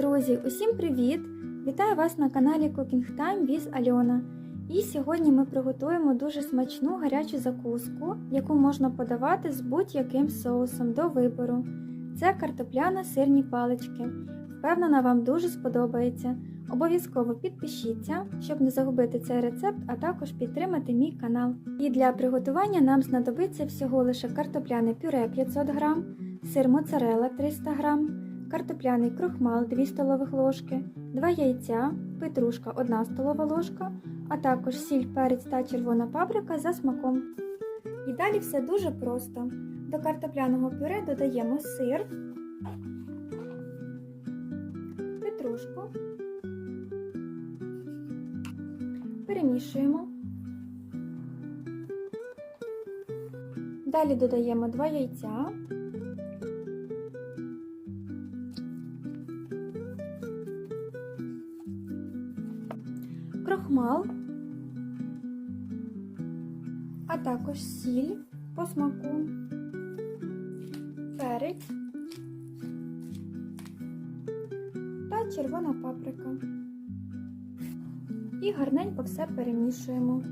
Друзі, усім привіт! Вітаю вас на каналі Cooking Time with Альона. І сьогодні ми приготуємо дуже смачну гарячу закуску, яку можна подавати з будь-яким соусом до вибору. Це картопляно-сирні палички. Впевнена, вам дуже сподобається. Обов'язково підпишіться, щоб не загубити цей рецепт, а також підтримати мій канал. І для приготування нам знадобиться всього лише картопляне пюре 500 г, сир моцарелла 300 г, картопляний крохмал 2 столових ложки, 2 яйця, петрушка 1 столова ложка, а також сіль, перець та червона паприка за смаком. І далі все дуже просто. До картопляного пюре додаємо сир, петрушку, перемішуємо. Далі додаємо 2 яйця. Крохмал, а також сіль по смаку, перець та червона паприка. І гарненько все перемішуємо.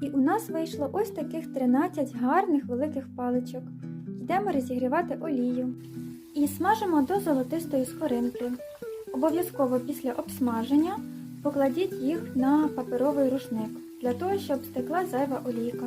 І у нас вийшло ось таких 13 гарних великих паличок. Йдемо розігрівати олію. І смажимо до золотистої скоринки. Обов'язково після обсмаження покладіть їх на паперовий рушник для того, щоб стекла зайва олійка.